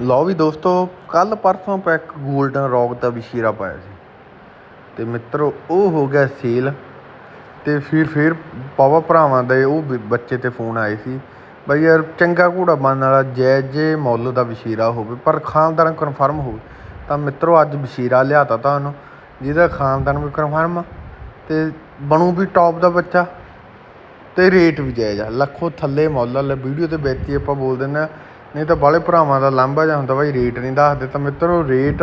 ਲਓ ਵੀ ਦੋਸਤੋ ਕੱਲ ਪਰਸੋਂ ਆਪਾਂ ਇੱਕ 골ਡਨ ਰੌਕ ਦਾ ਵਿਸ਼ੇਰਾ ਪਾਇਆ ਸੀ। ਤੇ ਮਿੱਤਰੋ, ਉਹ ਹੋ ਗਿਆ ਸੇਲ ਤੇ ਫਿਰ ਫਿਰ ਪਾਵਾ ਭਰਾਵਾਂ ਦੇ ਉਹ ਵੀ ਬੱਚੇ ਤੇ ਫੋਨ ਆਏ ਸੀ ਬਈ ਯਾਰ ਚੰਗਾ ਘੋੜਾ ਬਣਨ ਵਾਲਾ ਜੈ ਜੇ ਮੁੱਲ ਦਾ ਵਿਸ਼ੇਰਾ ਹੋਵੇ, ਪਰ ਖਾਨਦਾਨ ਕਨਫਰਮ ਹੋਵੇ, ਤਾਂ ਮਿੱਤਰੋ ਅੱਜ ਵਿਸ਼ੇਰਾ ਲਿਆਤਾ ਤੁਹਾਨੂੰ, ਜਿਹਦਾ ਖਾਨਦਾਨ ਵੀ ਕਨਫਰਮ ਆ ਤੇ ਬਣੂ ਵੀ ਟੌਪ ਦਾ ਬੱਚਾ ਤੇ ਰੇਟ ਵੀ ਜਾਇਜ਼ ਆ। ਲੱਖੋਂ ਥੱਲੇ ਮੁੱਲ ਆ ਵੀਡੀਓ ਤੇ ਬੈਠੀ ਆਪਾਂ ਬੋਲ ਦਿੰਦੇ ਹਾਂ ਨਹੀਂ ਤਾਂ ਬਾਲੇ ਭਰਾਵਾਂ ਦਾ ਲਾਂਭਾ ਜਿਹਾ ਹੁੰਦਾ ਬਾਈ ਰੇਟ ਨਹੀਂ ਦੱਸਦੇ। ਤਾਂ ਮਿੱਤਰੋ ਰੇਟ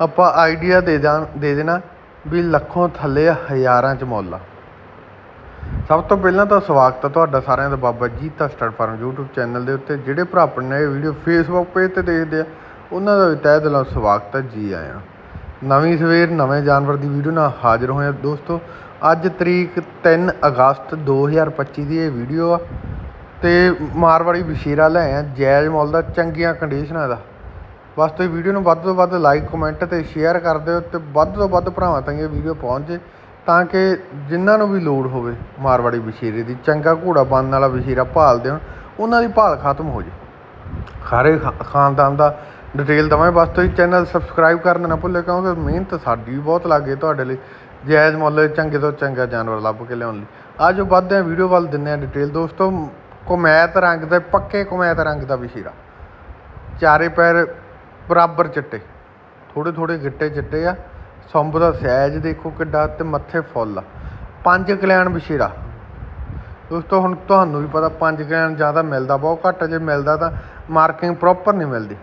ਆਪਾਂ ਆਈਡੀਆ ਦੇ ਜਾਂ, ਦੇ ਦੇਣਾ ਵੀ ਲੱਖੋਂ ਥੱਲੇ ਹਜ਼ਾਰਾਂ ਚ ਮੁੱਲ ਆ। ਸਭ ਤੋਂ ਪਹਿਲਾਂ ਤਾਂ ਸਵਾਗਤ ਹੈ ਤੁਹਾਡਾ ਸਾਰਿਆਂ ਦਾ Baba Jita star farm YouTube channel ਦੇ ਉੱਤੇ। ਜਿਹੜੇ ਭਰਾ ਆਪਣੇ ਇਹ ਵੀਡੀਓ Facebook ਪੇਜ ਤੇ ਦੇਖਦੇ ਆ, ਉਹਨਾਂ ਦਾ ਵੀ ਤਹਿ ਦਿਲੋਂ ਸਵਾਗਤ ਹੈ ਜੀ ਆਇਆਂ ਨਵੀਂ ਸਵੇਰ, ਨਵੇਂ ਜਾਨਵਰ ਦੀ ਵੀਡੀਓ ਨਾਲ ਹਾਜ਼ਰ ਹੋਏ ਦੋਸਤੋ। ਅੱਜ ਤਰੀਕ 3 ਅਗਸਤ 2025 ਦੀ ਇਹ ਵੀਡੀਓ ਆ। ਤੇ ਮਾਰਵਾੜੀ ਵਿਸ਼ੇਰਾ ਲੈ ਆਇਆ, ਜਾਇਜ਼ ਮੁੱਲ ਦਾ, ਚੰਗੀਆਂ ਕੰਡੀਸ਼ਨਾਂ ਦਾ ਬਸ ਤੁਸੀਂ ਵੀਡੀਓ ਨੂੰ ਵੱਧ ਤੋਂ ਵੱਧ ਲਾਈਕ ਕਮੈਂਟ ਤੇ ਸ਼ੇਅਰ ਕਰ ਦਿਓ ਤੇ ਵੱਧ ਤੋਂ ਵੱਧ ਭਰਾਵਾਂ ਤਾਈਂ ਇਹ ਵੀਡੀਓ ਪਹੁੰਚ ਜੇ ਤਾਂ ਕਿ ਜਿਨ੍ਹਾਂ ਨੂੰ ਵੀ ਲੋੜ ਹੋਵੇ ਮਾਰਵਾੜੀ ਵਿਸ਼ੇਰੇ ਦੀ, ਚੰਗਾ ਘੋੜਾ ਬਣਨ ਵਾਲਾ ਵਿਸ਼ੇਰਾ ਭਾਲਦੇ ਹੋਣ ਉਹਨਾਂ ਦੀ ਭਾਲ ਖਤਮ ਹੋ ਜੇ। ਖਾਰੇ ਖਾ- ਖਾਨਦਾਨ ਦਾ ਡਿਟੇਲ ਦਵਾਂ ਬਸ ਤੁਸੀਂ ਚੈਨਲ ਸਬਸਕ੍ਰਾਈਬ ਕਰਨਾ ਨਾ ਭੁੱਲੇ ਕਿਉਂਕਿ ਮਿਹਨਤ ਸਾਡੀ ਵੀ ਬਹੁਤ ਲੱਗੇ ਤੁਹਾਡੇ ਲਈ, ਜਾਇਜ਼ ਮੁੱਲ ਚੰਗੇ ਤੋਂ ਚੰਗਾ ਜਾਨਵਰ ਲੱਭ ਕੇ ਲਿਆਉਣ ਲਈ। ਆਜੋ ਵੱਧਦੇ ਆ ਵੀਡੀਓ ਵੱਲ ਦਿੰਨੇ ਆ ਡਿਟੇਲ ਦੋਸਤੋ ਕੁਮੈਤ ਰੰਗ ਦੇ ਪੱਕੇ ਕੁਮੈਤ ਰੰਗ ਦਾ ਵਿਸ਼ੇਰਾ ਚਾਰੇ ਪੈਰ ਬਰਾਬਰ ਚਿੱਟੇ ਥੋੜੇ ਥੋੜੇ ਗਿੱਟੇ ਚਿੱਟੇ ਆ। ਸੰਭ ਦਾ ਸਾਈਜ਼ ਦੇਖੋ ਕਿੱਡਾ ਤੇ ਮੱਥੇ ਫੁੱਲ ਆ। ਪੰਜ ਕਲਿਆਣ ਬਸ਼ੀਰਾ ਦੋਸਤੋ ਹੁਣ ਤੁਹਾਨੂੰ ਵੀ ਪਤਾ ਪੰਜ ਕਲਿਆਣ ਜ਼ਿਆਦਾ ਮਿਲਦਾ ਬਹੁਤ ਘੱਟ ਆ, ਜੇ ਮਿਲਦਾ ਤਾਂ ਮਾਰਕਿੰਗ ਪ੍ਰੋਪਰ ਨਹੀਂ ਮਿਲਦੀ।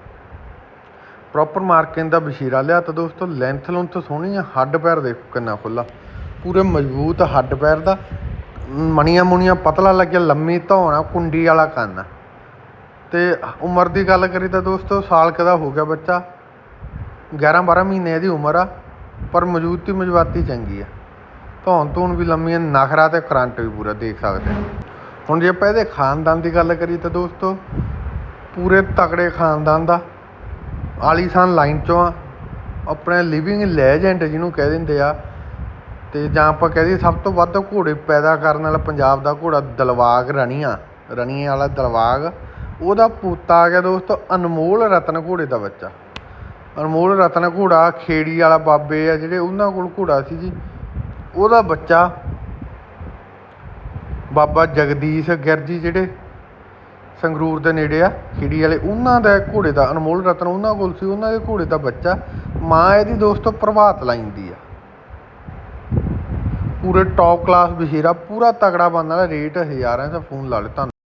ਪ੍ਰੋਪਰ ਮਾਰਕਿੰਗ ਦਾ ਬਸੀਰਾ ਲਿਆ ਤਾਂ ਦੋਸਤੋ ਲੈਂਥ ਲੁੰਥ ਸੋਹਣੀ ਆ ਹੱਡ ਪੈਰ ਦੇਖੋ ਕਿੰਨਾ ਖੁੱਲਾ ਪੂਰੇ ਮਜ਼ਬੂਤ ਹੱਡ ਪੈਰ ਦਾ। ਮਣੀਆਂ ਮੁਣੀਆਂ ਪਤਲਾ ਲੱਗਿਆ, ਲੰਮੀ ਧੌਣ ਆ, ਕੁੰਡੀ ਵਾਲਾ ਕੰਨ ਆ। ਤੇ ਉਮਰ ਦੀ ਗੱਲ ਕਰੀ ਤਾਂ ਦੋਸਤੋ, ਸਾਲ ਕਦਾ ਹੋ ਗਿਆ ਬੱਚਾ? 11 12 ਮਹੀਨੇ ਦੀ ਉਮਰ ਆ, ਪਰ ਮੌਜੂਦਤੀ ਮਜਵਾਤੀ ਚੰਗੀ ਆ। ਧੌਣ ਧੂਣ ਵੀ ਲੰਮੀ ਆ ਨਖਰਾ ਤੇ ਕਰੰਟ ਵੀ ਪੂਰਾ, ਦੇਖ ਸਕਦੇ ਹੁਣ ਜੇ ਆਪਾਂ ਇਹਦੇ ਖਾਨਦਾਨ ਦੀ ਗੱਲ ਕਰੀ ਤਾਂ ਦੋਸਤੋ, ਪੂਰੇ ਤਕੜੇ ਖਾਨਦਾਨ ਦਾ ਆਲੀਸ਼ਾਨ ਲਾਈਨ ਚੋਂ ਆ। ਆਪਣੇ ਲਿਵਿੰਗ ਲੈਜੈਂਡ ਜਿਹਨੂੰ ਕਹਿ ਦਿੰਦੇ ਆ ਅਤੇ ਜਾਂ ਆਪਾਂ ਕਹਿ ਦਈਏ ਸਭ ਤੋਂ ਵੱਧ ਘੋੜੇ ਪੈਦਾ ਕਰਨ ਵਾਲਾ ਪੰਜਾਬ ਦਾ ਘੋੜਾ ਦਲਵਾਗ ਰਣੀਆਂ ਰਣੀਏ ਵਾਲਾ ਦਲਵਾਗ। ਉਹਦਾ ਪੋਤਾ ਆ ਗਿਆ ਦੋਸਤੋ ਅਨਮੋਲ ਰਤਨ ਘੋੜੇ ਦਾ ਬੱਚਾ। ਅਨਮੋਲ ਰਤਨ ਘੋੜਾ ਖੇੜੀ ਵਾਲਾ ਬਾਬੇ ਆ ਜਿਹੜੇ ਉਹਨਾਂ ਕੋਲ ਘੋੜਾ ਸੀ ਜੀ। ਉਹਦਾ ਬੱਚਾ ਬਾਬਾ ਜਗਦੀਸ਼ ਗਿਰਜੀ ਜਿਹੜੇ ਸੰਗਰੂਰ ਦੇ ਨੇੜੇ ਆ, ਖੇੜੀ ਵਾਲੇ। ਉਹਨਾਂ ਦਾ ਘੋੜੇ ਦਾ ਅਨਮੋਲ ਰਤਨ ਉਹਨਾਂ ਕੋਲ ਸੀ, ਉਹਨਾਂ ਦੇ ਘੋੜੇ ਦਾ ਬੱਚਾ। ਮਾਂ ਇਹਦੀ ਦੋਸਤੋ ਪ੍ਰਭਾਤ ਲਾਈਨ ਦੀ ਆ। ਪੂਰੇ ਟੌਪ ਕਲਾਸ ਵਿਸ਼ੇਰਾ ਪੂਰਾ ਤਗੜਾ ਬਣਨ ਵਾਲਾ ਰੇਟ ਹਜ਼ਾਰਾਂ ਦਾ ਫੋਨ ਲਾ ਲਿਓ ਤੁਹਾਨੂੰ।